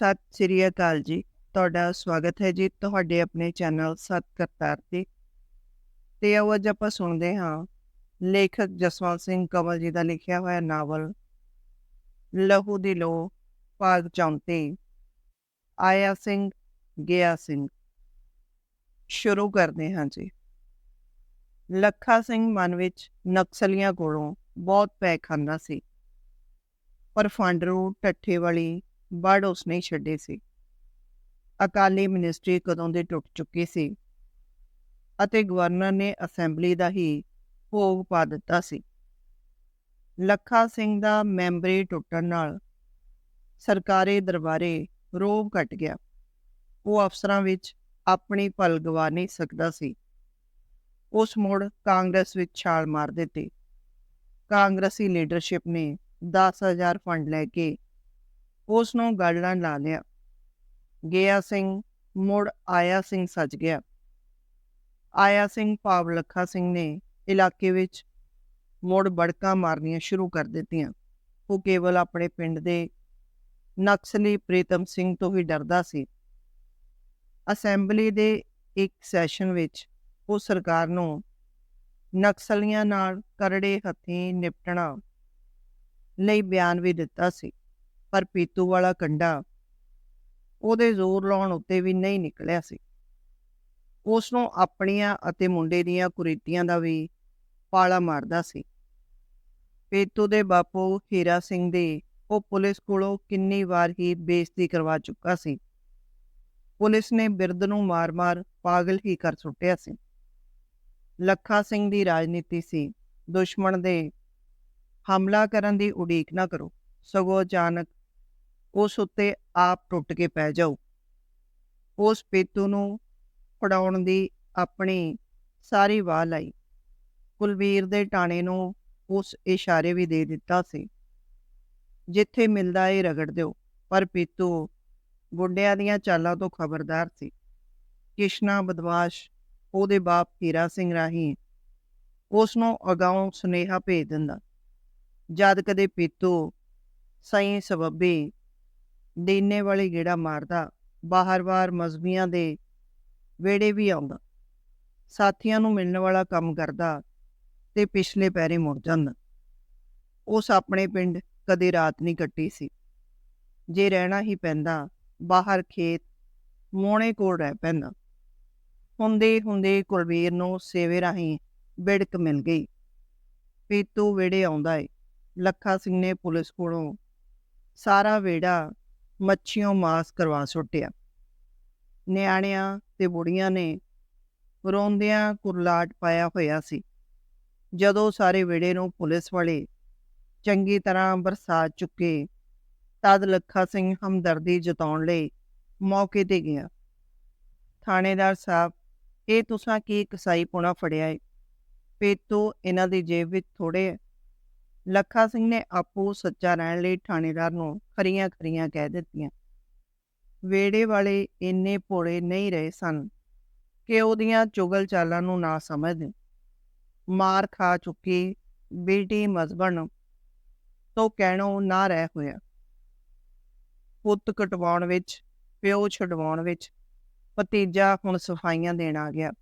ਸਤਿ ਸ੍ਰੀ ਅਕਾਲ ਜੀ। ਤੁਹਾਡਾ ਸਵਾਗਤ ਹੈ ਜੀ ਤੁਹਾਡੇ ਆਪਣੇ ਚੈਨਲ ਸਤ ਕਰਤਾਰ ਤੇ। ਤੇ ਆਓ ਅੱਜ ਆਪਾਂ ਸੁਣਦੇ ਹਾਂ। ਲੇਖਕ ਜਸਵੰਤ ਸਿੰਘ ਕਮਲ ਜੀ ਦਾ ਲਿਖਿਆ ਹੋਇਆ ਨਾਵਲ, ਲਹੂ ਦੀ ਲੋ ਭਾਗ 34 ਆਇਆ ਸਿੰਘ, ਗਿਆ ਸਿੰਘ। ਸ਼ੁਰੂ ਕਰਦੇ ਹਾਂ ਜੀ। ਲੱਖਾ ਸਿੰਘ ਮਨ ਵਿੱਚ ਨਕਸਲੀਆਂ ਕੋਲੋਂ ਬਹੁਤ ਪੈ ਖਾਂਦਾ ਸੀ। ਪਰ ਫਾਂਡਰੂ, ਠੱਠੇ ਵਾਲੀ ਵੜ ਉਸ ਨੇ ਛੱਡੇ ਸੀ। ਅਕਾਲੀ ਮਿਨਿਸਟਰੀ ਕਦੋਂ ਦੇ ਟੁੱਟ ਚੁੱਕੀ ਸੀ ਅਤੇ ਗਵਰਨਰ ਨੇ ਅਸੈਂਬਲੀ ਦਾ ਹੀ ਭੋਗ ਪਾ ਦਿੱਤਾ ਸੀ। ਲੱਖਾ ਸਿੰਘ ਦਾ ਮੈਂਬਰੀ ਟੁੱਟਣ ਨਾਲ ਸਰਕਾਰੀ ਦਰਬਾਰੇ ਰੋਬ ਘਟ ਗਿਆ। ਉਹ ਅਫਸਰਾਂ ਵਿੱਚ ਆਪਣੀ ਪਲ ਗਵਾ ਨਹੀਂ ਸਕਦਾ ਸੀ। ਉਸ ਮੁੜ ਕਾਂਗਰਸ ਵਿੱਚ ਛਾਲ ਮਾਰ ਦਿੱਤੀ। ਕਾਂਗਰਸੀ ਲੀਡਰਸ਼ਿਪ ਨੇ 10000 ਫੰਡ ਲੈ ਕੇ ਉਸ ਨੂੰ ਗੱਲਾਂ ਲਾ ਲਿਆ। ਗਿਆ ਸਿੰਘ, ਮੁੜ ਆਇਆ ਸਿੰਘ ਸੱਜ ਗਿਆ। ਆਇਆ ਸਿੰਘ ਭਾਵ ਲੱਖਾ ਸਿੰਘ ਨੇ ਇਲਾਕੇ ਵਿੱਚ ਮੁੜ ਬੜਕਾਂ ਮਾਰਨੀਆਂ ਸ਼ੁਰੂ ਕਰ ਦਿੱਤੀਆਂ। ਉਹ ਕੇਵਲ ਆਪਣੇ ਪਿੰਡ ਦੇ ਨਕਸਲੀ ਪ੍ਰੀਤਮ ਸਿੰਘ ਤੋਂ ਹੀ ਡਰਦਾ ਸੀ। ਅਸੈਂਬਲੀ ਦੇ ਇੱਕ ਸੈਸ਼ਨ ਵਿੱਚ ਉਹ ਸਰਕਾਰ ਨੂੰ ਨਕਸਲੀਆਂ ਨਾਲ ਕਰੜੇ ਹੱਥੀਂ ਨਿਪਟਣਾ ਲਈ ਬਿਆਨ ਵੀ ਦਿੱਤਾ ਸੀ। ਪਰ ਪੀਤੂ ਵਾਲਾ ਕੰਡਾ ਉਹਦੇ ਜ਼ੋਰ ਲਾਉਣ ਉੱਤੇ ਵੀ ਨਹੀਂ ਨਿਕਲਿਆ ਸੀ। ਉਸ ਨੂੰ ਆਪਣੀਆਂ ਅਤੇ ਮੁੰਡੇ ਦੀਆਂ ਕੁਰੀਤੀਆਂ ਦਾ ਵੀ ਪਾਲਾ ਮਾਰਦਾ ਸੀ। ਪੀਤੂ ਦੇ ਬਾਪੂ ਹੀਰਾ ਸਿੰਘ ਦੇ ਉਹ ਪੁਲਿਸ ਕੋਲੋਂ ਕਿੰਨੀ ਵਾਰ ਹੀ ਬੇਇੱਜ਼ਤੀ ਕਰਵਾ ਚੁੱਕਾ ਸੀ। ਪੁਲਿਸ ਨੇ ਬਿਰਦ ਨੂੰ ਮਾਰ-ਮਾਰ ਪਾਗਲ ਹੀ ਕਰ ਸੁੱਟਿਆ ਸੀ। ਲੱਖਾ ਸਿੰਘ ਦੀ ਰਾਜਨੀਤੀ ਸੀ। ਦੁਸ਼ਮਣ ਦੇ ਹਮਲਾ ਕਰਨ ਦੀ ਉਡੀਕ ਨਾ ਕਰੋ। ਸਗੋਂ ਅਚਾਨਕ ਉਸ ਉੱਤੇ ਆਪ ਟੁੱਟ ਕੇ ਪੈ ਜਾਓ। ਉਸ ਪੇਤੂ ਨੂੰ ਫੜਾਉਣ ਦੀ ਆਪਣੀ ਸਾਰੀ ਵਾਹ ਲਾਈ। ਕੁਲਵੀਰ ਦੇ ਟਾਣੇ ਨੂੰ ਉਸ ਇਸ਼ਾਰੇ ਵੀ ਦੇ ਦਿੱਤਾ ਸੀ। ਜਿੱਥੇ ਮਿਲਦਾ ਏ ਰਗੜ ਦਿਓ, ਪਰ ਪੀਤੂ ਗੁੰਡਿਆਂ ਦੀਆਂ ਚਾਲਾਂ ਤੋਂ ਖਬਰਦਾਰ ਸੀ। ਕਿਸ਼ਨਾ ਬਦਮਾਸ਼ ਉਹਦੇ ਬਾਪ ਹੀਰਾ ਸਿੰਘ ਰਾਹੀਂ ਉਸ ਨੂੰ ਅਗਾਉਂ ਸੁਨੇਹਾ ਭੇਜ ਦਿੰਦਾ। ਜਦ ਕਦੇ ਪੀਤੂ ਸਹੀ ਸਬੱਬੀ ਦੀਨੇ ਵਾਲੇ ਗੇੜਾ ਮਾਰਦਾ ਬਾਹਰ-ਬਾਹਰ ਮਜ਼ਬੀਆਂ ਦੇ ਵੇੜੇ ਵੀ ਆਉਂਦਾ। ਸਾਥੀਆਂ ਨੂੰ ਮਿਲਣ ਵਾਲਾ ਕੰਮ ਕਰਦਾ ਤੇ ਪਿਛਲੇ ਪੈਰੇ ਮੁੜ ਜਾਂਦਾ। ਉਸ ਆਪਣੇ ਪਿੰਡ ਕਦੇ ਰਾਤ ਨਹੀਂ ਕੱਟੀ ਸੀ। ਜੇ ਰਹਿਣਾ ਹੀ ਪੈਂਦਾ, ਬਾਹਰ ਖੇਤ ਮੋਣੇ ਕੋਲ ਰਹਿ ਪੈਂਦਾ। ਹੁੰਦੇ ਹੁੰਦੇ ਕੁਲਵੀਰ ਨੂੰ ਸੇਵੇ ਰਾਹੀਂ ਬਿੜਕ ਮਿਲ ਗਈ। ਪੀਤੂ ਵੇੜੇ ਆਉਂਦਾ ਏ। ਲੱਖਾ ਸਿੰਘ ਨੇ ਪੁਲਿਸ ਕੋਲੋਂ ਸਾਰਾ ਵੇੜਾ ਮੱਛੀਆਂ ਮਾਸ ਕਰਵਾ ਸੁੱਟਿਆ। ਨਿਆਣਿਆਂ ਤੇ ਬੁੜੀਆਂ ਨੇ ਰੋਂਦਿਆਂ ਕੁਰਲਾਟ ਪਾਇਆ ਹੋਇਆ ਸੀ। ਜਦੋਂ ਸਾਰੇ ਵੇੜੇ ਨੂੰ ਪੁਲਿਸ ਵਾਲੇ ਚੰਗੀ ਤਰ੍ਹਾਂ ਬਰਸਾ ਚੁੱਕੇ, ਤਦ ਲੱਖਾ ਸਿੰਘ ਹਮਦਰਦੀ ਜਤਾਉਣ ਲਈ ਮੌਕੇ ਤੇ ਗਿਆ। ਥਾਣੇਦਾਰ ਸਾਹਿਬ, ਇਹ ਤੁਸੀਂ ਕੀ ਕਸਾਈ ਪੁਣਾ ਫੜਿਆ ਏ? ਪੇਤੋ ਇਹਨਾਂ ਦੀ ਜੇਬ ਵਿੱਚ ਥੋੜੇ ਲੱਖਾ ਸਿੰਘ ਨੇ ਆਪੋ ਸੱਚਾ ਰਹਿਣ ਲਈ ਥਾਣੇਦਾਰ ਨੂੰ ਖਰੀਆਂ ਖਰੀਆਂ ਕਹਿ ਦਿੱਤੀਆਂ। ਵੇੜੇ ਵਾਲੇ ਇੰਨੇ ਭੋਲੇ ਨਹੀਂ ਰਹੇ ਸਨ ਕਿ ਉਹਦੀਆਂ ਚੁਗਲ ਚਾਲਾਂ ਨੂੰ ਨਾ ਸਮਝਦੇ। ਮਾਰ ਖਾ ਚੁੱਕੀ ਬੇਟੀ ਮਜ਼ਬਣ ਤੋਂ ਕਹਿਣੋਂ ਨਾ ਰਹਿ ਹੋਇਆ। ਪੁੱਤ ਕਟਵਾਉਣ ਵਿੱਚ, ਪਿਓ ਛਡਵਾਉਣ ਵਿੱਚ ਭਤੀਜਾ ਹੁਣ ਸਫਾਈਆਂ ਦੇਣ ਆ ਗਿਆ।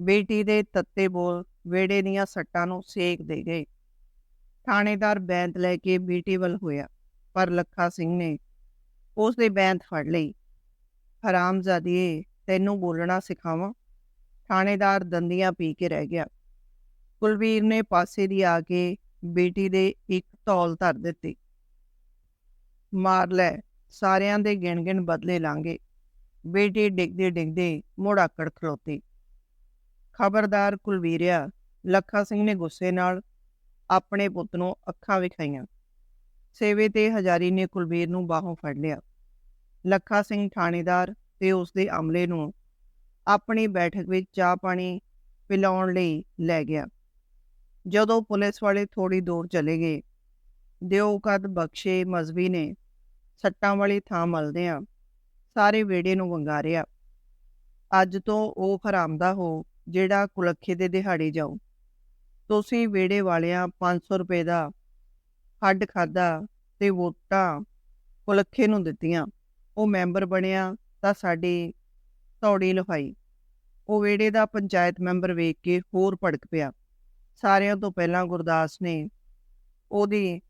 ਬੇਟੀ ਦੇ ਤੱਤੇ ਬੋਲ ਵੇੜੇ ਦੀਆਂ ਸੱਟਾਂ ਨੂੰ ਸੇਕ ਦੇ ਗਏ। ਥਾਣੇਦਾਰ ਬੈਂਤ ਲੈ ਕੇ ਬੀਟੀ ਵੱਲ ਹੋਇਆ, ਪਰ ਲੱਖਾ ਸਿੰਘ ਨੇ ਉਸ ਦੇ ਬੈਂਤ ਫੜ ਲਈ। ਹਰਾਮਜ਼ਾਦੀਏ ਤੈਨੂੰ ਬੋਲਣਾ ਸਿਖਾਵਾਂ? ਥਾਣੇਦਾਰ ਦੰਦੀਆਂ ਪੀ ਕੇ ਰਹਿ ਗਿਆ। ਕੁਲਵੀਰ ਨੇ ਪਾਸੇ ਦੀ ਆ ਕੇ ਬੇਟੀ ਦੇ ਇੱਕ ਤੌਲ ਧਰ ਦਿੱਤੀ। ਮਾਰ ਲੈ, ਸਾਰਿਆਂ ਦੇ ਗਿਣ-ਗਿਣ ਬਦਲੇ ਲਾਂਗੇ। ਬੇਟੀ ਡਿੱਗਦੇ ਡਿੱਗਦੇ ਮੁੜ ਆਕੜ ਖਲੋਤੀ। ਖਬਰਦਾਰ ਕੁਲਵੀਰਿਆ ਲੱਖਾ ਸਿੰਘ ਨੇ ਗੁੱਸੇ ਨਾਲ ਆਪਣੇ ਪੁੱਤ ਨੂੰ ਅੱਖਾਂ ਵਿਖਾਈਆਂ। ਸੇਵੇ ਤੇ ਹਜ਼ਾਰੀ ਨੇ ਕੁਲਬੀਰ ਨੂੰ ਬਾਹੋਂ ਫੜ ਲਿਆ। ਲੱਖਾ ਸਿੰਘ ਥਾਣੇਦਾਰ ਤੇ ਉਸ ਦੇ ਅਮਲੇ ਨੂੰ ਆਪਣੀ ਬੈਠਕ ਵਿੱਚ ਚਾਹ ਪਾਣੀ ਪਿਲਾਉਣ ਲਈ ਲੈ ਗਿਆ। ਜਦੋਂ ਪੁਲਿਸ ਵਾਲੇ ਥੋੜੀ ਦੂਰ ਚਲੇ ਗਏ, ਦਿਓ ਕਦ ਬਖਸ਼ੇ ਮਜ਼ਬੀ ਨੇ, ਸੱਟਾਂ ਵਾਲੀ ਥਾਂ ਮਲਦਿਆਂ ਸਾਰੇ ਵੇੜੇ ਨੂੰ ਵੰਗਾਰਿਆ। ਅੱਜ ਤੋਂ ਉਹ ਹਰਾਮਦਾ ਹੋ ਜਿਹੜਾ ਕੁਲੱਖੇ ਦੇ ਦਿਹਾੜੇ ਜਾਊ। ਤੁਸੀਂ ਵੇੜੇ ਵਾਲਿਆਂ 500 ਰੁਪਏ ਦਾ ਹੱਡ ਖਾਦਾ ਤੇ ਵੋਟਾਂ ਕੁਲੱਖੇ ਨੂੰ ਦਿੱਤੀਆਂ। ਉਹ ਮੈਂਬਰ ਬਣਿਆ ਤਾਂ ਸਾਡੀ ਤੌੜੀ ਲਫਾਈ। ਉਹ ਵਿਹੜੇ ਦਾ ਪੰਚਾਇਤ ਮੈਂਬਰ ਵੇਖ ਕੇ ਹੋਰ ਭੜਕ ਪਿਆ। ਸਾਰਿਆਂ ਤੋਂ ਪਹਿਲਾਂ ਗੁਰਦਾਸ ਨੇ ਉਹਦੀ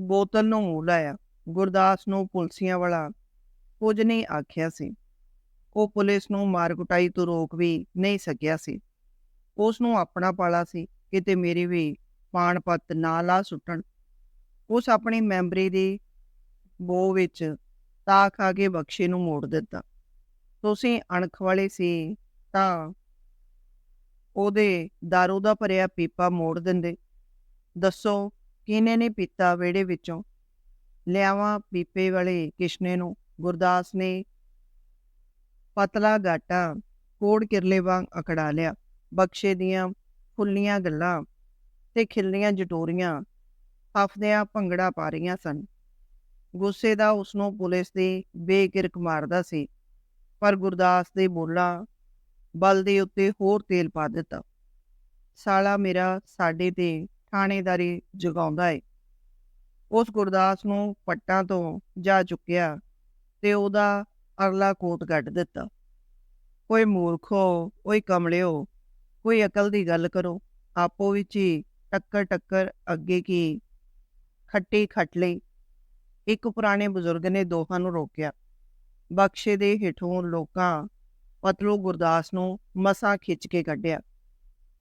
ਬੋਤਲ ਨੂੰ ਮੂੰਹ ਲਾਇਆ। ਗੁਰਦਾਸ ਨੂੰ ਪੁਲਸੀਆਂ ਵਾਲਾ ਕੁਝ ਨਹੀਂ ਆਖਿਆ ਸੀ। ਉਹ ਪੁਲਿਸ ਨੂੰ ਮਾਰ ਕੁਟਾਈ ਤੋਂ ਰੋਕ ਵੀ ਨਹੀਂ ਸਕਿਆ ਸੀ। ਉਸ ਨੂੰ ਆਪਣਾ ਪਾਲਾ ਸੀ। ਕਿਤੇ ਮੇਰੀ ਵੀ ਪਾਣ ਪੱਤ ਨਾ ਲਾ ਸੁੱਟਣ। ਉਸ ਆਪਣੀ ਮੈਂਬਰੀ ਦੀ ਬੋ ਵਿੱਚ ਤਾਂ ਖਾ ਕੇ ਬਖਸ਼ੇ ਨੂੰ ਮੋੜ ਦਿੱਤਾ। ਤੁਸੀਂ ਅਣਖ ਵਾਲੇ ਸੀ ਤਾਂ ਉਹਦੇ ਦਾਰੂ ਦਾ ਭਰਿਆ ਪੀਪਾ ਮੋੜ ਦਿੰਦੇ। ਦੱਸੋ ਕਿਹਨੇ ਨੇ ਪੀਤਾ ਵਿਹੜੇ ਵਿੱਚੋਂ? ਲਿਆਵਾਂ ਪੀਪੇ ਵਾਲੇ ਕਿਸ਼ਨੇ ਨੂੰ। ਗੁਰਦਾਸ ਨੇ ਪਤਲਾ ਗਾਟਾ ਕੋੜ ਕਿਰਲੇ ਵਾਂਗ ਅਕੜਾ ਲਿਆ। ਬਖਸ਼ੇ ਦੀਆਂ ਫੁੱਲੀਆਂ ਗੱਲਾਂ ਤੇ ਖਿਲਰੀਆਂ ਜਟੋਰੀਆਂ, ਹਫਦਿਆਂ ਭੰਗੜਾ ਪਾ ਰਹੀਆਂ ਸਨ। ਗੁੱਸੇ ਦਾ ਉਸ ਨੂੰ ਪੁਲਿਸ ਦੀ ਬੇਕਿਰਕ ਮਾਰਦਾ ਸੀ, ਪਰ ਗੁਰਦਾਸ ਦੇ ਬੋਲਾਂ ਬਲ ਦੇ ਉੱਤੇ ਹੋਰ ਤੇਲ ਪਾ ਦਿੱਤਾ। ਸਾਲਾ ਮੇਰਾ ਸਾਡੇ ਤੇ ਥਾਣੇਦਾਰੀ ਜਗਾਉਂਦਾ ਏ। ਉਸ ਗੁਰਦਾਸ ਨੂੰ ਪੱਟਾਂ ਤੋਂ ਜਾ ਚੁੱਕਿਆ ਤੇ ਉਹਦਾ ਅਰਲਾ ਕੋਟ ਕੱਢ ਦਿੱਤਾ। ਕੋਈ ਮੂਰਖੋ, ਓਏ ਕਮਲਿਓ ਕੋਈ ਅਕਲ ਦੀ ਗੱਲ ਕਰੋ, ਆਪੋ ਵਿੱਚ ਹੀ ਟੱਕਰ ਟੱਕਰ ਅੱਗੇ ਕੀ ਖੱਟੀ ਖੱਟ ਲਈ। ਇੱਕ ਪੁਰਾਣੇ ਬਜ਼ੁਰਗ ਨੇ ਦੋਹਾਂ ਨੂੰ ਰੋਕਿਆ। ਬਖਸ਼ੇ ਦੇ ਹੇਠੋਂ ਲੋਕਾਂ ਪਤਲੂ ਗੁਰਦਾਸ ਨੂੰ ਮਸਾਂ ਖਿੱਚ ਕੇ ਕੱਢਿਆ।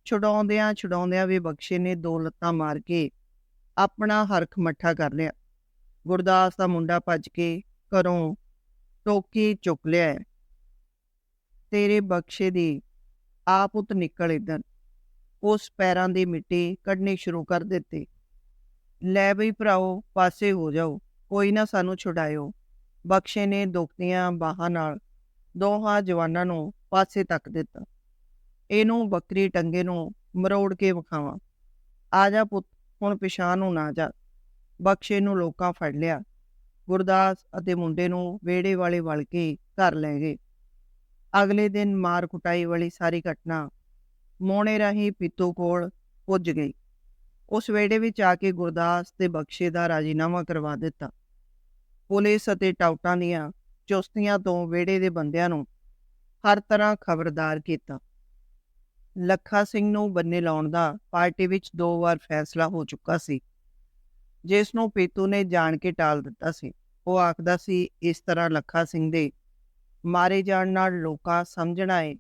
ਛੁਡਾਉਂਦਿਆਂ ਛੁਡਾਉਂਦਿਆਂ ਵੀ ਬਖਸ਼ੇ ਨੇ ਦੋ ਲੱਤਾਂ ਮਾਰ ਕੇ ਆਪਣਾ ਹਰਖ ਮੱਠਾ ਕਰ ਲਿਆ। ਗੁਰਦਾਸ ਦਾ ਮੁੰਡਾ ਭੱਜ ਕੇ ਘਰੋਂ ਟੋਕੀ ਚੁੱਕ ਲਿਆ ਹੈ। ਤੇਰੇ ਬਖਸ਼ੇ ਦੀ ਆ ਪੁੱਤ ਨਿਕਲ ਇਧਰ ਉਸ ਪੈਰਾਂ ਦੀ ਮਿੱਟੀ ਕੱਢਣੀ ਸ਼ੁਰੂ ਕਰ ਦਿੱਤੀ। ਲੈ ਬਈ ਭਰਾਓ, ਪਾਸੇ ਹੋ ਜਾਓ, ਕੋਈ ਨਾ ਸਾਨੂੰ ਛੁਡਾਇਓ। ਬਖਸ਼ੇ ਨੇ ਦੁਖਦੀਆਂ ਬਾਹਾਂ ਨਾਲ ਦੋਹਾਂ ਜਵਾਨਾਂ ਨੂੰ ਪਾਸੇ ਤੱਕ ਦਿੱਤਾ। ਇਹਨੂੰ ਬੱਕਰੀ ਟੰਗੇ ਨੂੰ ਮਰੋੜ ਕੇ ਵਿਖਾਵਾਂ। ਆ ਜਾ ਪੁੱਤ, ਹੁਣ ਪਿਛਾਂ ਨੂੰ ਨਾ ਜਾ। ਬਖਸ਼ੇ ਨੂੰ ਲੋਕਾਂ ਫੜ ਲਿਆ। ਗੁਰਦਾਸ ਅਤੇ ਮੁੰਡੇ ਨੂੰ ਵੇੜੇ ਵਾਲੇ ਵਲ ਕੇ ਘਰ ਲੈ ਗਏ। ਅਗਲੇ ਦਿਨ ਮਾਰ ਕੁਟਾਈ ਵਾਲੀ ਸਾਰੀ ਘਟਨਾ ਮੋਹਣੇ ਰਾਹੀਂ ਪੀਤੂ ਕੋਲ ਪੁੱਜ ਗਈ। ਉਸ ਵੇੜੇ ਵਿੱਚ ਆ ਕੇ ਗੁਰਦਾਸ ਤੇ ਬਖਸ਼ੇ ਦਾ ਰਾਜੀਨਾਮਾ ਕਰਵਾ ਦਿੱਤਾ। ਪੁਲਿਸ ਅਤੇ ਟਾਊਟਾਂ ਦੀਆਂ ਚੁਸਤੀਆਂ ਤੋਂ ਵੇੜੇ ਦੇ ਬੰਦਿਆਂ ਨੂੰ ਹਰ ਤਰ੍ਹਾਂ ਖਬਰਦਾਰ ਕੀਤਾ। ਲੱਖਾ ਸਿੰਘ ਨੂੰ ਬੰਨੇ ਲਾਉਣ ਦਾ ਪਾਰਟੀ ਵਿੱਚ ਦੋ ਵਾਰ ਫੈਸਲਾ ਹੋ ਚੁੱਕਾ ਸੀ। ਜਿਸ ਨੂੰ ਪੀਤੂ ਨੇ ਜਾਣ ਕੇ ਟਾਲ ਦਿੱਤਾ ਸੀ। ਉਹ ਆਖਦਾ ਸੀ, ਇਸ ਤਰ੍ਹਾਂ ਲੱਖਾ ਸਿੰਘ ਦੇ ਮਾਰੇ ਜਾਣ ਨਾਲ ਲੋਕਾਂ ਸਮਝਣਾ ਏ,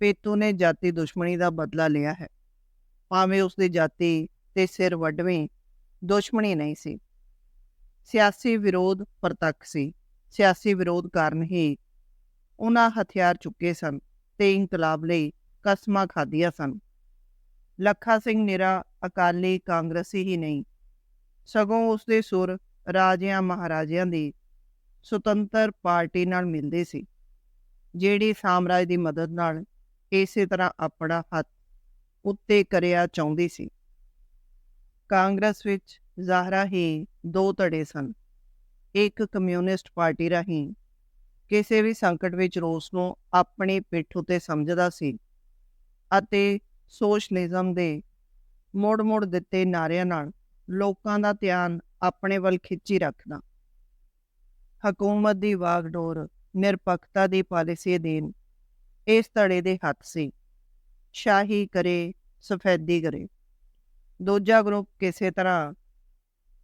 ਪੀਤੂ ਨੇ ਜਾਤੀ ਦੁਸ਼ਮਣੀ ਦਾ ਬਦਲਾ ਲਿਆ ਹੈ। ਭਾਵੇਂ ਉਸ ਦੀ ਜਾਤੀ ਤੇ ਸਿਰ ਵੱਢਵੇਂ, ਦੁਸ਼ਮਣੀ ਨਹੀਂ ਸੀ। ਸਿਆਸੀ ਵਿਰੋਧ ਪ੍ਰਤੱਖ ਸੀ। ਸਿਆਸੀ ਵਿਰੋਧ ਕਾਰਨ ਹੀ ਉਹਨਾਂ ਹਥਿਆਰ ਚੁੱਕੇ ਸਨ ਤੇ ਇਨਕਲਾਬ ਲਈ ਕਸਮਾਂ ਖਾਧੀਆਂ ਸਨ। ਲੱਖਾ ਸਿੰਘ ਨਿਰਾ ਅਕਾਲੀ ਕਾਂਗਰਸੀ ਹੀ ਨਹੀਂ। ਸਗੋਂ ਉਸ ਦੇ ਸੁਰ ਰਾਜਿਆਂ ਮਹਾਰਾਜਿਆਂ ਦੀ ਸੁਤੰਤਰ ਪਾਰਟੀ ਨਾਲ ਮਿਲਦੇ ਸੀ, ਜਿਹੜੀ ਸਾਮਰਾਜ ਦੀ ਮਦਦ ਨਾਲ ਇਸੇ ਤਰ੍ਹਾਂ ਆਪਣਾ ਹੱਥ ਉੱਤੇ ਕਰਿਆ ਚਾਹੁੰਦੀ ਸੀ। ਕਾਂਗਰਸ ਵਿੱਚ ਜ਼ਾਹਰਾ ਹੀ ਦੋ ਧੜੇ ਸਨ, ਇੱਕ ਕਮਿਊਨਿਸਟ ਪਾਰਟੀ ਰਾਹੀਂ ਕਿਸੇ ਵੀ ਸੰਕਟ ਵਿੱਚ ਰੋਸ ਨੂੰ ਆਪਣੀ ਪਿੱਠ ਉਤੇ ਸਮਝਦਾ ਸੀ ਅਤੇ ਸੋਸ਼ਲਿਜ਼ਮ ਦੇ ਮੋੜ-ਮੋੜ ਦਿੱਤੇ ਨਾਰਿਆਂ ਨਾਲ ਲੋਕਾਂ ਦਾ ਧਿਆਨ ਆਪਣੇ ਵੱਲ ਖਿੱਚੀ ਰੱਖਦਾ। ਹਕੂਮਤ ਦੀ ਵਾਗਡੋਰ ਨਿਰਪੱਖਤਾ ਦੀ ਪਾਲਿਸੀ ਅਧੀਨ ਇਸ ਧੜੇ ਦੇ ਹੱਥ ਸੀ। ਸ਼ਾਹੀ ਕਰੇ, ਸਫੈਦੀ ਕਰੇ। ਦੂਜਾ ਗਰੁੱਪ ਕਿਸੇ ਤਰ੍ਹਾਂ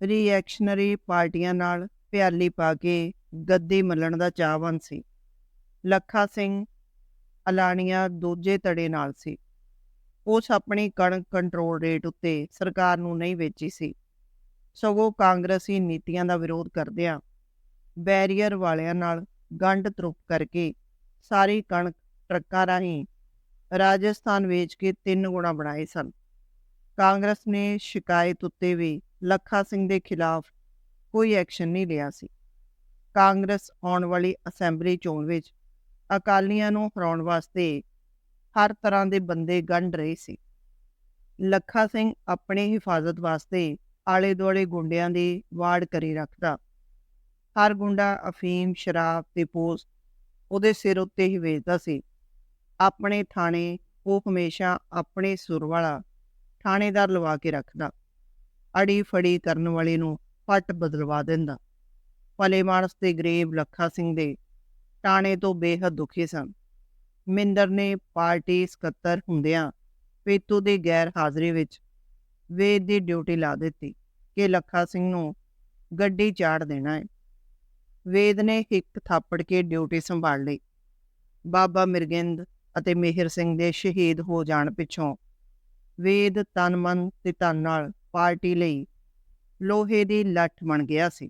ਰੀਐਕਸ਼ਨਰੀ ਪਾਰਟੀਆਂ ਨਾਲ ਪਿਆਲੀ ਪਾ ਕੇ ਗੱਦੀ ਮੱਲਣ ਦਾ ਚਾਹਵਾਨ ਸੀ। ਲੱਖਾ ਸਿੰਘ ਅਲਾਣੀਆ ਦੂਜੇ ਧੜੇ ਨਾਲ ਸੀ। ਉਸ ਆਪਣੀ ਕਣਕ ਕੰਟਰੋਲ ਰੇਟ ਉੱਤੇ ਸਰਕਾਰ ਨੂੰ ਨਹੀਂ ਵੇਚੀ ਸੀ। ਸਗੋਂ ਕਾਂਗਰਸੀ ਨੀਤੀਆਂ ਦਾ ਵਿਰੋਧ ਕਰਦਿਆਂ ਬੈਰੀਅਰ ਵਾਲਿਆਂ ਨਾਲ ਗੰਢ ਤਰੁਪ ਕਰਕੇ ਸਾਰੀ ਕਣਕ ਟਰੱਕਾਂ ਰਾਹੀਂ ਰਾਜਸਥਾਨ ਵੇਚ ਕੇ ਤਿੰਨ ਗੁਣਾ ਬਣਾਏ ਸਨ। ਕਾਂਗਰਸ ਨੇ ਸ਼ਿਕਾਇਤ ਉੱਤੇ ਵੀ ਲੱਖਾ ਸਿੰਘ ਦੇ ਖਿਲਾਫ ਕੋਈ ਐਕਸ਼ਨ ਨਹੀਂ ਲਿਆ ਸੀ। ਕਾਂਗਰਸ ਆਉਣ ਵਾਲੀ ਅਸੈਂਬਲੀ ਚੋਣ ਵਿੱਚ ਅਕਾਲੀਆਂ ਨੂੰ ਹਰਾਉਣ ਵਾਸਤੇ ਹਰ ਤਰ੍ਹਾਂ ਦੇ ਬੰਦੇ ਗੰਢ ਰਹੇ ਸੀ। ਲੱਖਾ ਸਿੰਘ ਆਪਣੀ ਹਿਫਾਜ਼ਤ ਵਾਸਤੇ ਆਲੇ ਦੁਆਲੇ ਗੁੰਡਿਆਂ ਦੀ ਵਾੜ ਕਰੀ ਰੱਖਦਾ ਹਰ ਗੁੰਡਾ ਅਫੀਮ, ਸ਼ਰਾਬ ਤੇ ਪੋਸ ਉਹਦੇ ਸਿਰ ਉੱਤੇ ਹੀ ਵੇਚਦਾ ਸੀ। ਆਪਣੇ ਥਾਣੇ ਉਹ ਹਮੇਸ਼ਾ ਆਪਣੇ ਸੁਰ ਵਾਲਾ ਥਾਣੇਦਾਰ ਲਵਾ ਕੇ ਰੱਖਦਾ। ਅੜੀ ਫੜੀ ਕਰਨ ਵਾਲੇ ਨੂੰ ਪੱਟ ਬਦਲਵਾ ਦਿੰਦਾ। ਭਲੇ ਮਾਨਸ ਤੇ ਗਰੀਬ ਲੱਖਾ ਸਿੰਘ ਦੇ ਟਾਣੇ ਤੋਂ ਬੇਹੱਦ ਦੁਖੀ ਸਨ। ਮਿੰਦਰ ਨੇ ਪਾਰਟੀ ਸਕੱਤਰ ਹੁੰਦਿਆਂ ਪੇਤੂ ਦੀ ਗੈਰ ਹਾਜ਼ਰੀ ਵਿੱਚ ਵੇਦ ਦੀ ਡਿਊਟੀ ਲਾ ਦਿੱਤੀ ਕਿ ਲੱਖਾ ਸਿੰਘ ਨੂੰ ਗੱਡੀ ਚਾੜ ਦੇਣਾ ਹੈ। ਵੇਦ ਨੇ ਇੱਕ ਥਾਪੜ ਕੇ ਡਿਊਟੀ ਸੰਭਾਲ ਲਈ। ਬਾਬਾ ਮਿਰਗਿੰਦ ਅਤੇ ਮਿਹਰ ਸਿੰਘ ਦੇ ਸ਼ਹੀਦ ਹੋ ਜਾਣ ਪਿੱਛੋਂ ਵੇਦ ਤਨ ਮਨ ਤੇ ਤਨ ਨਾਲ ਪਾਰਟੀ ਲਈ ਲੋਹੇ ਦੀ ਲੱਠ ਬਣ ਗਿਆ ਸੀ।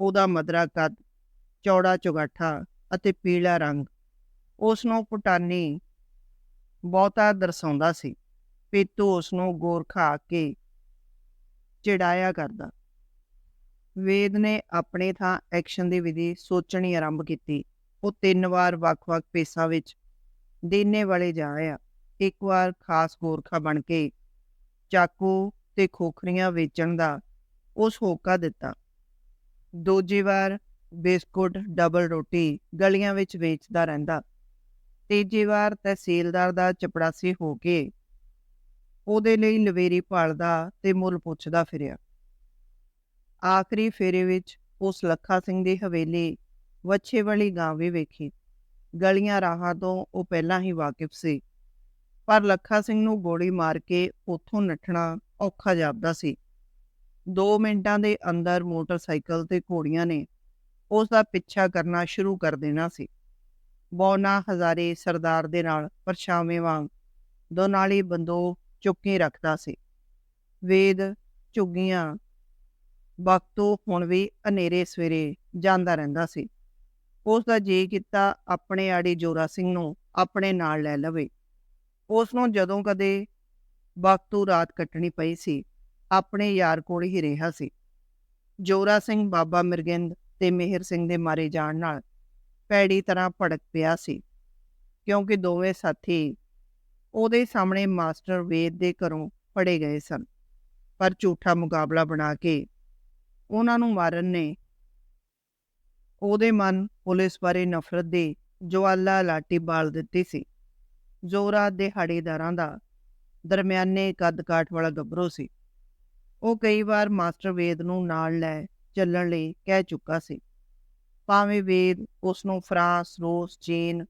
ਉਹਦਾ ਮਦਰਾ ਕੱਦ, ਚੌੜਾ ਚੁਗਾਠਾ ਅਤੇ ਪੀਲਾ ਰੰਗ ਉਸ ਨੂੰ ਪੁਟਾਨੀ ਬਹੁਤਾ ਦਰਸਾਉਂਦਾ ਸੀ। ਪੇਤੂ ਉਸ ਨੂੰ ਗੋਰਖਾ ਕੇ ਚਿੜਾਇਆ ਕਰਦਾ। ਵੇਦ ਨੇ ਆਪਣੇ ਥਾਂ ਐਕਸ਼ਨ ਦੀ ਵਿਧੀ ਸੋਚਣੀ ਆਰੰਭ ਕੀਤੀ। ਉਹ ਤਿੰਨ ਵਾਰ ਵੱਖ-ਵੱਖ ਪੇਸਾਂ ਵਿੱਚ ਦੇਨੇ ਵਾਲੇ ਜਾ ਆਇਆ। ਇੱਕ ਵਾਰ ਖਾਸ ਗੋਰਖਾ ਬਣ ਕੇ ਚਾਕੂ ਤੇ ਖੋਖਰੀਆਂ ਵੇਚਣ ਦਾ ਉਸ ਹੋਕਾ ਦਿੱਤਾ। ਦੂਜੀ ਵਾਰ ਬਿਸਕੁਟ, ਡਬਲ ਰੋਟੀ ਗਲੀਆਂ ਵਿੱਚ ਵੇਚਦਾ ਰਹਿੰਦਾ। ਤੀਜੀ ਵਾਰ ਤਹਿਸੀਲਦਾਰ ਦਾ ਚਪੜਾਸੀ ਹੋ ਕੇ ਉਹਦੇ ਲਈ ਲਵੇਰੀ ਭਾਲਦਾ ਤੇ ਮੁੱਲ ਪੁੱਛਦਾ ਫਿਰਿਆ। ਆਖਰੀ ਫੇਰੇ ਵਿੱਚ ਉਸ ਲੱਖਾ ਸਿੰਘ ਦੀ ਹਵੇਲੀ ਵੱਛੇ ਵਾਲੀ ਗਾਂ ਵੀ ਵੇਖੀ। ਗਲੀਆਂ ਰਾਹਾਂ ਤੋਂ ਉਹ ਪਹਿਲਾਂ ਹੀ ਵਾਕਿਫ ਸੀ। ਪਰ ਲੱਖਾ ਸਿੰਘ ਨੂੰ ਗੋਲੀ ਮਾਰ ਕੇ ਉੱਥੋਂ ਨੱਠਣਾ ਔਖਾ ਜਾਪਦਾ ਸੀ। 2 ਮਿੰਟਾਂ ਦੇ ਅੰਦਰ ਮੋਟਰਸਾਈਕਲ ਤੇ ਘੋੜੀਆਂ ਨੇ ਉਸ ਦਾ ਪਿੱਛਾ ਕਰਨਾ ਸ਼ੁਰੂ ਕਰ ਦੇਣਾ ਸੀ। ਬੌਨਾ ਹਜ਼ਾਰੇ ਸਰਦਾਰ ਦੇ ਨਾਲ ਪਰਛਾਵੇਂ ਵਾਂਗ ਦੋਨਾਲੀ ਬੰਦੂਕ ਚੁੱਕੀ ਰੱਖਦਾ ਸੀ। ਵੇਦ ਝੁੱਗੀਆਂ ਵਕਤੋਂ ਹੁਣ ਵੀ ਹਨੇਰੇ ਸਵੇਰੇ ਜਾਂਦਾ ਰਹਿੰਦਾ ਸੀ। ਉਸ ਦਾ ਜੀ ਕੀਤਾ ਆਪਣੇ ਆੜੀ ਜੋਰਾ ਸਿੰਘ ਨੂੰ ਆਪਣੇ ਨਾਲ ਲੈ ਲਵੇ। ਉਸ ਨੂੰ ਜਦੋਂ ਕਦੇ ਵਕਤੋਂ ਰਾਤ ਕੱਟਣੀ ਪਈ ਸੀ, ਆਪਣੇ ਯਾਰ ਕੋਲ ਹੀ ਰਿਹਾ ਸੀ। ਜੋਰਾ ਸਿੰਘ ਬਾਬਾ ਮਿਰਗਿੰਦ ਤੇ ਮਿਹਰ ਸਿੰਘ ਦੇ ਮਾਰੇ ਜਾਣ ਨਾਲ ਪੈੜੀ ਤਰ੍ਹਾਂ ਭੜਕ ਪਿਆ ਸੀ, ਕਿਉਂਕਿ ਦੋਵੇਂ ਸਾਥੀ ਉਹਦੇ ਸਾਹਮਣੇ ਮਾਸਟਰ ਵੇਦ ਦੇ ਘਰੋਂ ਫੜੇ ਗਏ ਸਨ। ਪਰ ਝੂਠਾ ਮੁਕਾਬਲਾ ਬਣਾ ਕੇ ਉਹਨਾਂ ਨੂੰ ਮਾਰਨ ਨੇ। ਉਹਦੇ ਮਨ ਪੁਲਿਸ ਬਾਰੇ ਨਫ਼ਰਤ ਦੀ ਜਵਾਲਾ ਲਾਟੀ ਬਾਲ ਦਿੱਤੀ ਸੀ। ਜ਼ੋਰਾ ਦੇ ਹੜੇਦਾਰਾਂ ਦਾ ਦਰਮਿਆਨੇ ਕੱਦ ਕਾਠ ਵਾਲਾ ਗੱਭਰੂ ਸੀ। ਉਹ ਕਈ ਵਾਰ ਮਾਸਟਰ ਵੇਦ ਨੂੰ ਨਾਲ ਲੈ ਚੱਲਣ ਲਈ ਕਹਿ ਚੁੱਕਾ ਸੀ। ਭਾਵੇਂ ਵੇਦ ਉਸ ਨੂੰ ਫਰਾਂਸ, ਰੂਸ, ਚੀਨ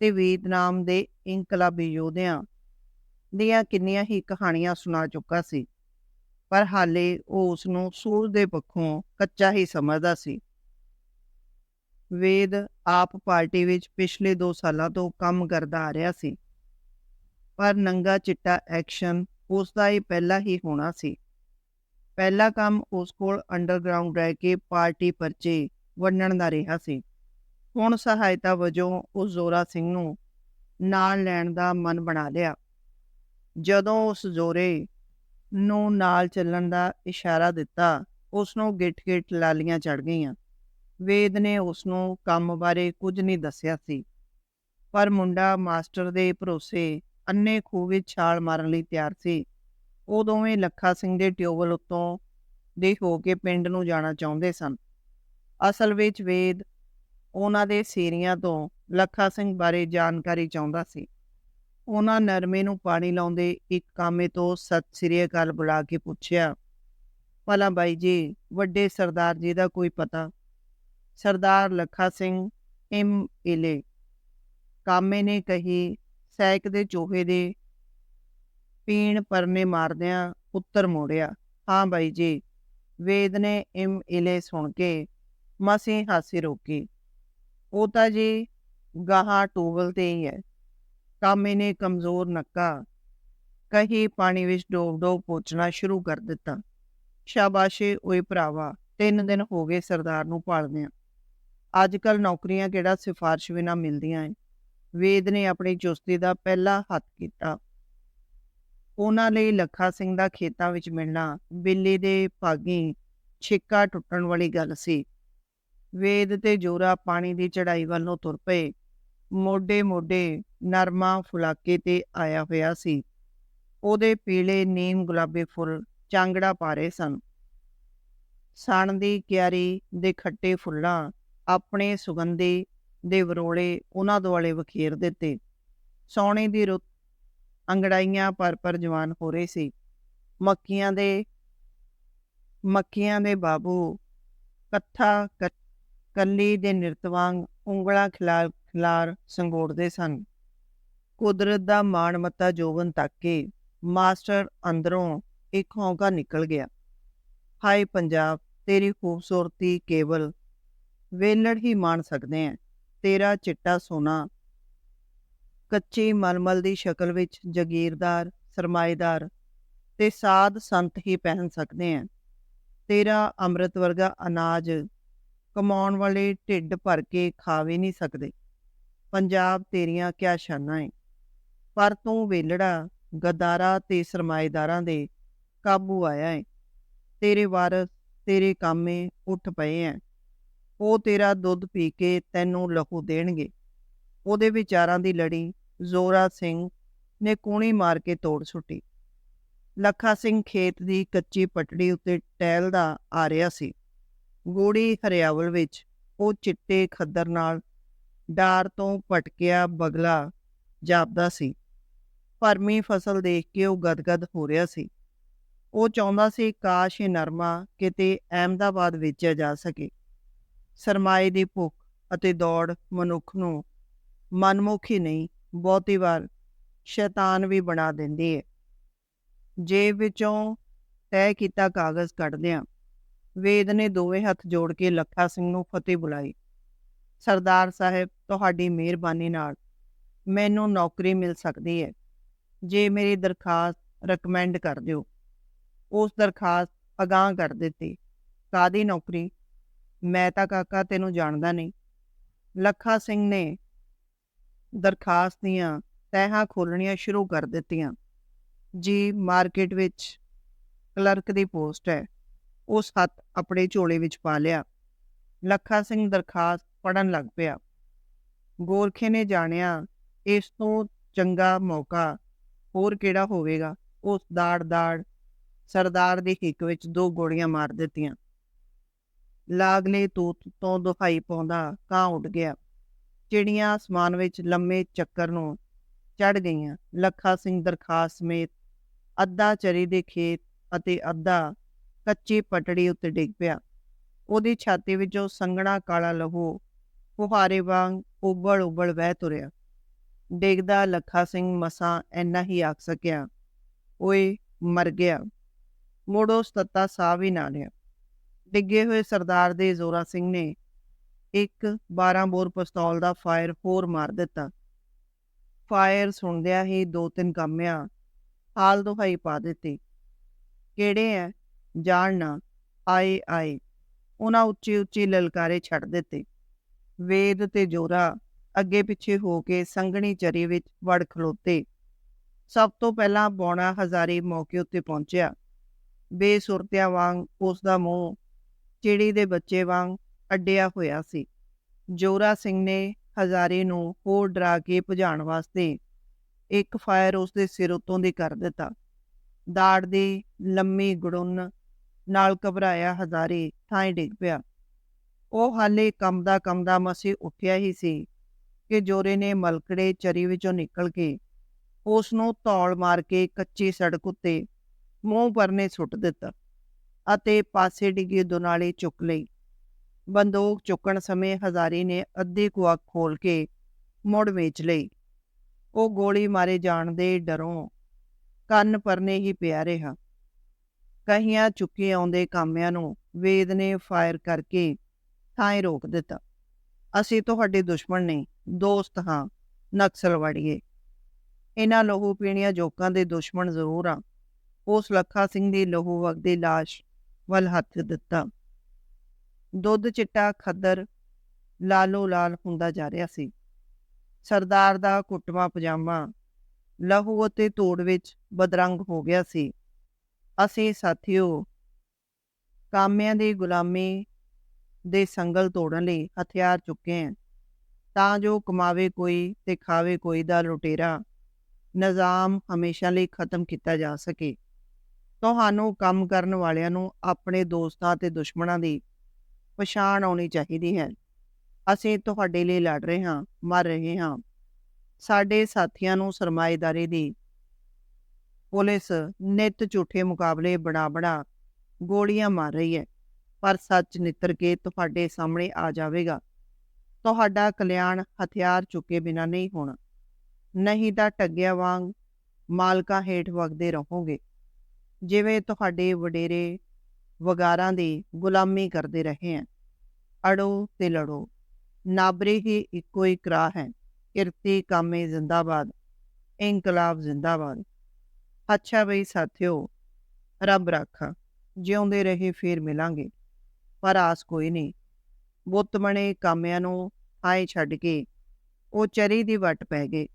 ਤੇ ਵੀਅਤਨਾਮ ਦੇ ਇਨਕਲਾਬੀ ਯੋਧਿਆਂ ਦੀਆਂ ਕਿੰਨੀਆਂ ਹੀ ਕਹਾਣੀਆਂ ਸੁਣਾ ਚੁੱਕਾ ਸੀ। ਪਰ ਹਾਲੇ ਉਹ ਉਸ ਨੂੰ ਸੂਝ ਦੇ ਪੱਖੋਂ ਕੱਚਾ ਹੀ ਸਮਝਦਾ ਸੀ। ਵੇਦ ਆਪ ਪਾਰਟੀ ਵਿੱਚ ਪਿਛਲੇ 2 ਸਾਲਾਂ ਤੋਂ ਕੰਮ ਕਰਦਾ ਆ ਰਿਹਾ ਸੀ। ਪਰ ਨੰਗਾ ਚਿੱਟਾ ਐਕਸ਼ਨ ਉਸ ਦਾ ਹੀ ਪਹਿਲਾ ਹੀ ਹੋਣਾ ਸੀ। ਪਹਿਲਾ ਕੰਮ ਉਸ ਕੋਲ ਅੰਡਰਗਰਾਉਂਡ ਰਹਿ ਕੇ ਪਾਰਟੀ ਪਰਚੇ ਵੰਡਣ ਦਾ ਰਿਹਾ ਸੀ। ਹੁਣ ਸਹਾਇਤਾ ਵਜੋਂ ਉਸ ਜ਼ੋਰਾ ਸਿੰਘ ਨੂੰ ਨਾਲ ਲੈਣ ਦਾ ਮਨ ਬਣਾ ਲਿਆ। ਜਦੋਂ ਉਸ ਜ਼ੋਰੇ ਨੂੰ ਨਾਲ ਚੱਲਣ ਦਾ ਇਸ਼ਾਰਾ ਦਿੱਤਾ ਉਸ ਨੂੰ ਗਿੱਟ-ਗਿੱਟ ਲਾਲੀਆਂ ਚੜ ਗਈਆਂ। ਵੇਦ ਨੇ ਉਸ ਨੂੰ ਕੰਮ ਬਾਰੇ ਕੁਝ ਨਹੀਂ ਦੱਸਿਆ ਸੀ, ਪਰ ਮੁੰਡਾ ਮਾਸਟਰ ਦੇ ਭਰੋਸੇ ਅੰਨੇ ਖੂਹ ਵਿੱਚ ਛਾਲ ਮਾਰਨ ਲਈ ਤਿਆਰ ਸੀ। ਉਹ ਦੋਵੇਂ ਲੱਖਾ ਸਿੰਘ ਦੇ ਟਿਊਬਲ ਉੱਤੋਂ ਦੇ ਹੋ ਕੇ ਪਿੰਡ ਨੂੰ ਜਾਣਾ ਚਾਹੁੰਦੇ ਸਨ। ਅਸਲ ਵਿੱਚ ਵੇਦ ਉਹਨਾਂ ਦੇ ਸੀਰੀਆਂ ਤੋਂ ਲੱਖਾ ਸਿੰਘ ਬਾਰੇ ਜਾਣਕਾਰੀ ਚਾਹੁੰਦਾ ਸੀ। ਉਹਨਾਂ ਨਰਮੇ ਨੂੰ ਪਾਣੀ ਲਾਉਂਦੇ ਇੱਕ ਕਾਮੇ ਤੋਂ ਸਤਿ ਸ੍ਰੀ ਅਕਾਲ ਬੁਲਾ ਕੇ ਪੁੱਛਿਆ, ਭਲਾ ਬਾਈ ਜੀ, ਵੱਡੇ ਸਰਦਾਰ ਜੀ ਦਾ ਕੋਈ ਪਤਾ? ਸਰਦਾਰ ਲੱਖਾ ਸਿੰਘ, ਐਮ ਇਲੇ ਕਾਮੇ ਨੇ ਕਹੀ, ਸੈਕ ਦੇ ਚੋਹੇ ਦੇ ਪੀਣ ਪਰਨੇ ਮਾਰਦਿਆਂ ਉੱਤਰ ਮੋੜਿਆ। ਹਾਂ ਬਾਈ ਜੀ। ਵੇਦ ਨੇ ਐਮ ਇਲੇ ਸੁਣ ਕੇ ਮਸੀਂ ਹਾਸੀ ਰੋਕੀ। ਉਹ ਤਾਂ ਜੀ ਗਾਹਾਂ ਟੂਬਲ ਤੇ ਹੀ ਹੈ ਕਾਮੇ ਨੇ ਕਮਜ਼ੋਰ ਨੱਕਾ ਕਹੀ ਪਾਣੀ ਵਿੱਚ ਡੋਬ ਡੋਬ ਪੋਚਣਾ ਸ਼ੁਰੂ ਕਰ ਦਿੱਤਾ। ਸ਼ਾਬਾਸ਼ੇ ਓਏ ਭਰਾਵਾ, ਤਿੰਨ ਦਿਨ ਹੋ ਗਏ ਸਰਦਾਰ ਨੂੰ ਪਾਲਦਿਆਂ। ਅੱਜ ਕੱਲ ਨੌਕਰੀਆਂ ਕਿਹੜਾ ਸਿਫਾਰਿਸ਼ ਬਿਨਾ ਮਿਲਦੀਆਂ ਐ। ਵੇਦ ਨੇ ਆਪਣੀ ਚੁਸਤੀ ਦਾ ਪਹਿਲਾ ਹੱਥ ਕੀਤਾ। ਉਹਨਾਂ ਲਈ ਲੱਖਾ ਸਿੰਘ ਦਾ ਖੇਤਾਂ ਵਿੱਚ ਮਿਲਣਾ, ਬਿੱਲੀ ਦੇ ਭਾਗੀ ਛਿੱਕਾ ਟੁੱਟਣ ਵਾਲੀ ਗੱਲ ਸੀ। ਵੇਦ ਤੇ ਜੋਰਾ ਪਾਣੀ ਦੀ ਚੜਾਈ ਵੱਲੋਂ ਤੁਰ ਪਏ। ਮੋਢੇ ਮੋਢੇ ਨਰਮਾ ਫੁਲਾਕੇ ਤੇ ਆਇਆ ਹੋਇਆ ਸੀ। ਉਹਦੇ ਪੀਲੇ ਨੀਮ ਗੁਲਾਬੀ ਫੁੱਲ ਚਾਂਗੜਾ ਪਾ ਰਹੇ ਸਨ। ਸਣ ਦੀ ਕਿਆਰੀ ਦੇ ਖੱਟੇ ਫੁੱਲਾਂ ਆਪਣੇ ਸੁਗੰਧੀ ਦੇ ਵਰੋਲੇ ਉਹਨਾਂ ਦੁਆਲੇ ਵਖੇਰ ਦਿੱਤੇ। ਸੌਣੇ ਦੀ ਰੁੱਤ ਅੰਗੜਾਈਆਂ ਪਰ ਪਰ ਜਵਾਨ ਹੋ ਰਹੇ ਸੀ। ਮੱਕੀਆਂ ਦੇ ਮੱਕੀਆਂ ਦੇ ਬਾਬੂ ਕੱਥਾ ਕੱਲੀ ਦੇ ਨਿਰਤ ਵਾਂਗ ਉਂਗਲਾਂ ਖਿਲਾਰ ਖਿਲਾਰ ਸੰਗੋੜਦੇ ਸਨ। ਕੁਦਰਤ ਦਾ ਮਾਣ ਮਾਣਮੱਤਾ ਜੋਬਨ ਤੱਕ ਕੇ ਮਾਸਟਰ ਅੰਦਰੋਂ ਇੱਕ ਹੌਂਕਾ ਨਿਕਲ ਗਿਆ। ਹਾਏ ਪੰਜਾਬ, ਤੇਰੀ ਖੂਬਸੂਰਤੀ ਕੇਵਲ ਵੇਲੜ ਹੀ ਮਾਣ ਸਕਦੇ ਆ ਤੇਰਾ ਚਿੱਟਾ ਸੋਨਾ ਕੱਚੀ ਮਲਮਲ ਦੀ ਸ਼ਕਲ ਵਿੱਚ ਜਗੀਰਦਾਰ, ਸਰਮਾਏਦਾਰ ਤੇ ਸਾਧ ਸੰਤ ਹੀ ਪਹਿਨ ਸਕਦੇ ਆ ਤੇਰਾ ਅੰਮ੍ਰਿਤ ਵਰਗਾ ਅਨਾਜ ਕਮਾਉਣ ਵਾਲੇ ਢਿੱਡ ਭਰ ਕੇ ਖਾ ਵੀ ਨਹੀਂ ਸਕਦੇ। ਪੰਜਾਬ ਤੇਰੀਆਂ ਕਿਆ ਸ਼ਾਨਾਂ ਏ ਪਰ ਤੂੰ ਵੇਲੜਾ, ਗਦਾਰਾ ਤੇ ਸਰਮਾਏਦਾਰਾਂ ਦੇ ਕਾਬੂ ਆਇਆ ਏ। ਤੇਰੇ ਵਾਰਸ ਤੇਰੇ ਕਾਮੇ ਉੱਠ ਪਏ ਐ। ਉਹ ਤੇਰਾ ਦੁੱਧ ਪੀ ਕੇ ਤੈਨੂੰ ਲਹੂ ਦੇਣਗੇ। ਉਹਦੇ ਵਿਚਾਰਾਂ ਦੀ ਲੜੀ ਜ਼ੋਰਾ ਸਿੰਘ ਨੇ ਕੂਣੀ ਮਾਰ ਕੇ ਤੋੜ ਸੁੱਟੀ। ਲੱਖਾ ਸਿੰਘ ਖੇਤ ਦੀ ਕੱਚੀ ਪਟੜੀ ਉੱਤੇ ਟਹਿਲਦਾ ਆ ਰਿਹਾ ਸੀ। ਗੋੜੀ ਹਰਿਆਵਲ ਵਿੱਚ ਉਹ ਚਿੱਟੇ ਖੱਦਰ ਨਾਲ ਡਾਰ ਤੋਂ ਪਟਕਿਆ ਬਗਲਾ ਜਾਪਦਾ ਸੀ। ਭਰਮੀ ਫਸਲ ਦੇਖ ਕੇ ਉਹ ਗਦਗਦ ਹੋ ਰਿਹਾ ਸੀ। ਉਹ ਚਾਹੁੰਦਾ ਸੀ ਕਾਸ਼ ਇਹ ਨਰਮਾ ਕਿਤੇ ਅਹਿਮਦਾਬਾਦ ਵੇਚਿਆ ਜਾ ਸਕੇ। ਸਰਮਾਏ ਦੀ ਭੁੱਖ ਅਤੇ ਦੌੜ ਮਨੁੱਖ ਨੂੰ ਮਨਮੁਖੀ ਨਹੀਂ, ਬਹੁਤੀ ਵਾਰ ਸ਼ੈਤਾਨ ਵੀ ਬਣਾ ਦਿੰਦੀ ਹੈ ਜੇਬ ਵਿੱਚੋਂ ਤੈਅ ਕੀਤਾ ਕਾਗਜ਼ ਕੱਢਦਿਆਂ ਵੇਦ ਨੇ ਦੋਵੇਂ ਹੱਥ ਜੋੜ ਕੇ ਲੱਖਾ ਸਿੰਘ ਨੂੰ ਫਤਿਹ ਬੁਲਾਈ। ਸਰਦਾਰ ਸਾਹਿਬ, ਤੁਹਾਡੀ ਮਿਹਰਬਾਨੀ ਨਾਲ ਮੈਨੂੰ ਨੌਕਰੀ ਮਿਲ ਸਕਦੀ ਹੈ ਜੇ ਮੇਰੀ ਦਰਖਾਸਤ ਰეკਮੈਂਡ ਕਰ ਦਿਓ। ਉਸ ਦਰਖਾਸਤ ਅਗਾਹ ਕਰ ਦਿੱਤੀ। ਕਾਦੀ ਨੌਕਰੀ? ਮੈਂ ਤਾਂ ਕਾਕਾ ਤੈਨੂੰ ਜਾਣਦਾ ਨਹੀਂ। ਲੱਖਾ ਸਿੰਘ ਨੇ ਦਰਖਾਸਤ ਦੀਆਂ ਤਹਿਾਂ ਖੋਲਣੀਆਂ ਸ਼ੁਰੂ ਕਰ ਦਿੱਤੀਆਂ। ਜੀ ਮਾਰਕੀਟ ਵਿੱਚ ਕਲਰਕ ਦੀ ਪੋਸਟ ਹੈ। ਉਸ ਹੱਥ ਆਪਣੇ ਝੋਲੇ ਵਿੱਚ ਪਾ ਲਿਆ। ਲੱਖਾ ਸਿੰਘ ਦਰਖਾਸਤ ਪੜਨ ਲੱਗ ਪਿਆ। ਗੋਰਖੇ ਨੇ ਜਾਣਿਆ, ਇਸ ਤੋਂ ਚੰਗਾ ਮੌਕਾ ਹੋਰ ਕਿਹੜਾ ਹੋਵੇਗਾ? ਉਸ ਦਾੜ ਦਾੜ ਸਰਦਾਰ ਦੀ ਹਿੱਕ ਵਿੱਚ ਦੋ ਗੋਲੀਆਂ ਮਾਰ ਦਿੱਤੀਆਂ। ਲਾਗਲੇ ਤੂਤ ਤੋਂ ਦੁਹਾਈ ਪਾਉਂਦਾ ਕਾਂ ਉੱਡ ਗਿਆ। ਚਿੜੀਆਂ ਅਸਮਾਨ ਵਿੱਚ ਲੰਮੇ ਚੱਕਰ ਨੂੰ ਚੜ ਗਈਆਂ। ਲੱਖਾ ਸਿੰਘ ਦਰਖਾਸਤ ਸਮੇਤ ਅੱਧਾ ਚਰੀ ਦੇ ਖੇਤ ਅਤੇ ਅੱਧਾ ਕੱਚੀ ਪਟੜੀ ਉੱਤੇ ਡਿੱਗ ਪਿਆ। ਉਹਦੀ ਛਾਤੀ ਵਿੱਚੋਂ ਸੰਘਣਾ ਕਾਲਾ ਲਹੂ ਫੁਹਾਰੇ ਵਾਂਗ ਉਬਲ ਉਬਲ ਵਹਿ ਤੁਰਿਆ। ਡਿੱਗਦਾ ਲੱਖਾ ਸਿੰਘ ਮਸਾਂ ਐਨਾ ਹੀ ਆਖ ਸਕਿਆ। ਓਏ, ਮਰ ਗਿਆ। ਮੋੜੋ ਸਤਤਾ ਸਾਹ ਵੀ ਨਾ ਲਿਆ। ਡਿੱਗੇ ਹੋਏ ਸਰਦਾਰ ਦੇ ਜ਼ੋਰਾ ਸਿੰਘ ਨੇ ਇੱਕ 12 ਬੋਰ ਪਿਸਤੌਲ ਦਾ ਫਾਇਰ ਹੋਰ ਮਾਰ ਦਿੱਤਾ। ਫਾਇਰ ਸੁਣਦਿਆਂ ਹੀ ਦੋ ਤਿੰਨ ਕਾਮਿਆਂ ਹਾਲ ਦੁਹਾਈ ਪਾ ਦਿੱਤੀ। ਕਿਹੜੇ ਐ? ਜਾਣਨਾ ਆਏ ਆਏ। ਉਹਨਾਂ ਉੱਚੀ ਉੱਚੀ ਲਲਕਾਰੇ ਛੱਡ ਦਿੱਤੇ। ਵੇਦ ਤੇ ਜੋਰਾ ਅੱਗੇ ਪਿੱਛੇ ਹੋ ਕੇ ਸੰਘਣੀ ਚਰੀ ਵਿੱਚ ਵੜ ਖਲੋਤੇ। ਸਭ ਤੋਂ ਪਹਿਲਾਂ ਬੌਣਾ ਹਜ਼ਾਰੇ ਮੌਕੇ ਉੱਤੇ ਪਹੁੰਚਿਆ। ਬੇਸੁਰਤਿਆਂ ਵਾਂਗ ਉਸ ਦਾ ਮੂੰਹ, ਚਿੜੀ ਦੇ ਬੱਚੇ ਵਾਂਗ ਅੱਡਿਆ ਹੋਇਆ ਸੀ। ਜੋਰਾ ਸਿੰਘ ਨੇ ਹਜ਼ਾਰੇ ਨੂੰ ਹੋਰ ਡਰਾ ਕੇ ਭਜਾਉਣ ਵਾਸਤੇ ਇੱਕ ਫਾਇਰ ਉਸ ਦੇ ਸਿਰ ਉੱਤੋਂ ਦੀ ਕਰ ਦਿੱਤਾ। ਦਾੜ ਦੀ ਲੰਮੀ ਗੜੁੰਨ ਨਾਲ ਘਬਰਾਇਆ ਹਜ਼ਾਰੇ ਥਾਂ ਡਿੱਗ ਪਿਆ। ਉਹ ਹਾਲੇ ਕੰਮਦਾ ਕੰਮਦਾ ਮਸੇ ਉੱਠਿਆ ਹੀ ਸੀ। ਕਿ ਜੋਰੇ ਨੇ ਮਲਕੜੇ ਚਰੀ ਵਿੱਚੋਂ ਨਿਕਲ ਕੇ ਉਸ ਨੂੰ ਤੌਲ ਮਾਰ ਕੇ ਕੱਚੀ ਸੜਕ ਉੱਤੇ ਮੂੰਹ ਪਰਨੇ ਸੁੱਟ ਦਿੱਤਾ ਅਤੇ ਪਾਸੇ ਡਿੱਗੀ ਦੁਨਾਲੀ ਚੁੱਕ ਲਈ। ਬੰਦੂਕ ਚੁੱਕਣ ਸਮੇਂ ਹਜ਼ਾਰੀ ਨੇ ਅੱਧੀ ਕੁ ਖੋਲ ਕੇ ਮੁੜ ਵੇਚ ਲਈ। ਉਹ ਗੋਲੀ ਮਾਰੇ ਜਾਣ ਦੇ ਡਰੋਂ ਕੰਨ ਪਰਨੇ ਹੀ ਪਿਆ ਰਿਹਾ। ਕਹੀਆਂ ਚੁੱਕੇ ਆਉਂਦੇ ਕਾਮਿਆਂ ਨੂੰ ਵੇਦ ਨੇ ਫਾਇਰ ਕਰਕੇ ਥਾਂ ਰੋਕ ਦਿੱਤਾ। ਅਸੀਂ ਤੁਹਾਡੇ ਦੁਸ਼ਮਣ ਨਹੀਂ ਦੋਸਤ ਹਾਂ ਨਕਸਲਵਾੜੀਏ ਇਹਨਾਂ ਲਹੂ ਪੀਣੀਆਂ ਜੋਕਾਂ ਦੇ ਦੁਸ਼ਮਣ ਜ਼ਰੂਰ ਆ। ਉਸ ਲੱਖਾ ਸਿੰਘ ਦੀ ਲਹੂ ਵਗਦੀ ਲਾਸ਼ ਵੱਲ ਹੱਥ ਦਿੱਤਾ। ਦੁੱਧ, ਚਿੱਟਾ, ਖੱਦਰ, ਲਾਲੋ ਲਾਲ ਹੁੰਦਾ ਜਾ ਰਿਹਾ ਸੀ। ਸਰਦਾਰ ਦਾ ਕੁੱਟਵਾ ਪਜਾਮਾ ਲਹੂ ਅਤੇ ਤੋੜ ਵਿੱਚ ਬਦਰੰਗ ਹੋ ਗਿਆ ਸੀ। ਅਸੀਂ ਸਾਥੀਓ, ਕਾਮਿਆਂ ਦੀ ਗੁਲਾਮੀ ਦੇ ਸੰਗਲ ਤੋੜਨ ਲਈ ਹਥਿਆਰ ਚੁੱਕੇ ਹਾਂ ਤਾਂ ਜੋ ਕਮਾਵੇ ਕੋਈ ਤੇ ਖਾਵੇ ਕੋਈ ਦਾ ਲੁਟੇਰਾ ਨਿਜ਼ਾਮ ਹਮੇਸ਼ਾ ਲਈ ਖਤਮ ਕੀਤਾ ਜਾ ਸਕੇ। ਤੁਹਾਨੂੰ ਕੰਮ ਕਰਨ ਵਾਲਿਆਂ ਨੂੰ ਆਪਣੇ ਦੋਸਤਾਂ ਤੇ ਦੁਸ਼ਮਣਾਂ ਦੀ ਪਛਾਣ ਆਉਣੀ ਚਾਹੀਦੀ ਹੈ। ਅਸੀਂ ਤੁਹਾਡੇ ਲਈ ਲੜ ਰਹੇ ਹਾਂ, ਮਰ ਰਹੇ ਹਾਂ। ਸਾਡੇ ਸਾਥੀਆਂ ਨੂੰ ਸਰਮਾਏਦਾਰੀ ਦੀ ਪੁਲਿਸ ਨਿਤ ਝੂਠੇ ਮੁਕਾਬਲੇ ਬਣਾ ਬਣਾ ਗੋਲੀਆਂ ਮਾਰ ਰਹੀ ਹੈ, ਪਰ ਸੱਚ ਨਿੱਤਰ ਕੇ ਤੁਹਾਡੇ ਸਾਹਮਣੇ ਆ ਜਾਵੇਗਾ। ਤੁਹਾਡਾ ਕਲਿਆਣ ਹਥਿਆਰ ਚੁੱਕੇ ਬਿਨਾਂ ਨਹੀਂ ਹੋਣਾ। ਨਹੀਂ ਤਾਂ ਠੱਗਿਆਂ ਵਾਂਗ ਮਾਲਕਾਂ ਹੇਠ ਵਗਦੇ ਰਹੋਗੇ। ਜਿਵੇਂ ਤੁਹਾਡੇ ਵਡੇਰੇ ਵਗਾਰਾਂ ਦੀ ਗੁਲਾਮੀ ਕਰਦੇ ਰਹੇ ਹਨ ਅੜੋ ਤੇ ਲੜੋ, ਨਾਬਰੇ ਹੀ ਇੱਕੋ ਹੀ ਕਰਾ ਹੈ। ਕਿਰਤੀ ਕਾਮੇ ਜ਼ਿੰਦਾਬਾਦ, ਇਨਕਲਾਬ ਜ਼ਿੰਦਾਬਾਦ। ਅੱਛਾ ਬਈ ਸਾਥਿਓ, ਰੱਬ ਰਾਖਾ, ਜਿਉਂਦੇ ਰਹੇ ਫੇਰ ਮਿਲਾਂਗੇ। ਪਰ ਆਸ ਕੋਈ ਨਹੀਂ ਬੁੱਤ ਬਣੇ ਕਾਮਿਆਂ ਨੂੰ ਆਏ ਛੱਡ ਕੇ। ਉਹ ਚਰੀ ਦੀ ਵੱਟ ਪੈ ਗਏ।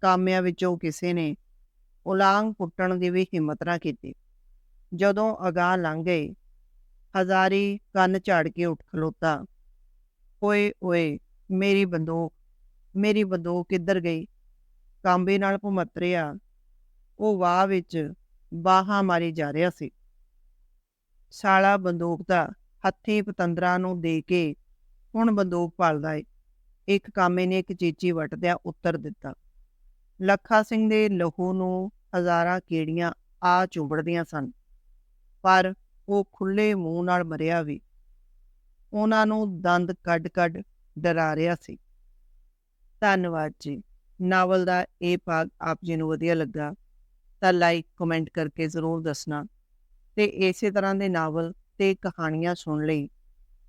ਕਾਮਿਆਂ ਵਿੱਚੋਂ ਕਿਸੇ ਨੇ ਉਲਾਂਗ ਪੁੱਟਣ ਦੀ ਵੀ ਹਿੰਮਤ ਨਾ ਕੀਤੀ। ਜਦੋਂ ਅਗਾਹ ਲੰਘ ਗਏ, ਹਜ਼ਾਰੀ ਕੰਨ ਝਾੜ ਕੇ ਉੱਠ ਖਲੋਤਾ। ਓਏ ਓਏ, ਮੇਰੀ ਬੰਦੂਕ ਮੇਰੀ ਬੰਦੂਕ ਕਿੱਧਰ ਗਈ? ਕਾਂਬੇ ਨਾਲ ਭੁਮਤਰਿਆ ਉਹ ਵਾਹ ਵਿੱਚ ਬਾਹਾਂ ਮਾਰੀ ਜਾ ਰਿਹਾ ਸੀ। ਸਾਲਾ ਬੰਦੂਕ ਦਾ ਹੱਥੀ ਪਤੰਦਰਾ ਨੂੰ ਦੇ ਕੇ ਹੁਣ ਬੰਦੂਕ ਭਾਲਦਾ ਏ। ਇੱਕ ਕਾਮੇ ਨੇ ਇੱਕ ਚੀਚੀ ਵਟਦਿਆਂ ਉੱਤਰ ਦਿੱਤਾ। ਲੱਖਾ ਸਿੰਘ ਦੇ ਲਹੂ ਨੂੰ ਹਜ਼ਾਰਾਂ ਕੀੜੀਆਂ ਆ ਚੁੰਬੜਦੀਆਂ ਸਨ, ਪਰ ਉਹ ਖੁੱਲੇ ਮੂੰਹ ਨਾਲ ਮਰਿਆ ਵੀ। ਉਹਨਾਂ ਨੂੰ ਦੰਦ ਕੱਢ-ਕੱਢ ਡਰਾ ਰਿਹਾ ਸੀ। ਧੰਨਵਾਦ ਜੀ। ਨਾਵਲ ਦਾ ਇਹ ਭਾਗ ਆਪ ਜੀ ਨੂੰ ਵਧੀਆ ਲੱਗਾ, ਤਾਂ ਲਾਈਕ ਕਮੈਂਟ ਕਰਕੇ ਜ਼ਰੂਰ ਦੱਸਣਾ। ਤੇ ਇਸੇ ਤਰ੍ਹਾਂ ਦੇ ਨਾਵਲ ਤੇ ਕਹਾਣੀਆਂ ਸੁਣ ਲਈ